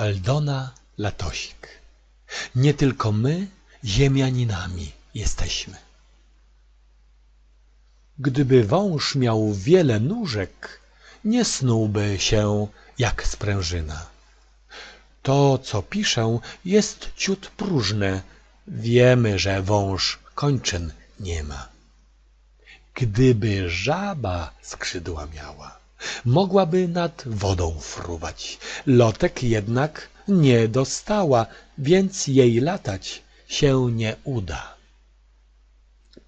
Aldona Latosik Nie tylko my ziemianinami jesteśmy. Gdyby wąż miał wiele nóżek, nie snułby się jak sprężyna. To, co piszę, jest ciut próżne. Wiemy, że wąż kończyn nie ma. Gdyby żaba skrzydła miała, mogłaby nad wodą fruwać. Lotek jednak nie dostała, więc jej latać się nie uda.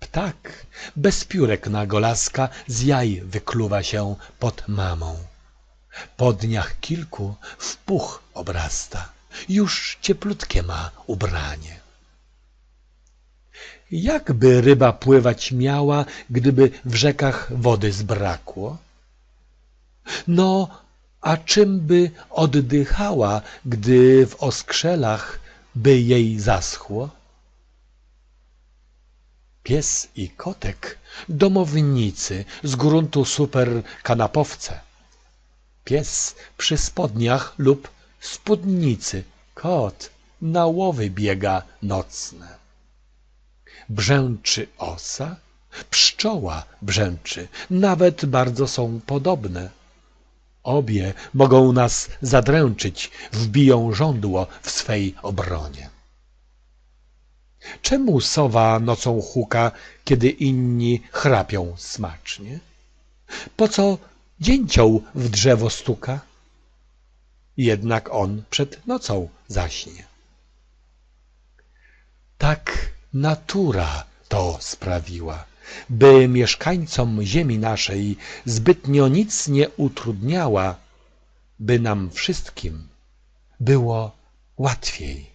Ptak bez piórek na golaska z jaj wykluwa się pod mamą. Po dniach kilku w puch obrasta, już cieplutkie ma ubranie. Jakby ryba pływać miała, gdyby w rzekach wody zbrakło? No, a czym by oddychała, gdy w oskrzelach by jej zaschło? Pies i kotek domownicy, z gruntu super kanapowce. Pies przy spodniach lub spódnicy, kot na łowy biega nocne. Brzęczy osa, pszczoła brzęczy, nawet bardzo są podobne. Obie mogą nas zadręczyć, wbiją żądło w swej obronie. Czemu sowa nocą huka, kiedy inni chrapią smacznie? Po co dzięcioł w drzewo stuka? Jednak on przed nocą zaśnie. Tak natura to sprawiła, by mieszkańcom ziemi naszej zbytnio nic nie utrudniała, by nam wszystkim było łatwiej.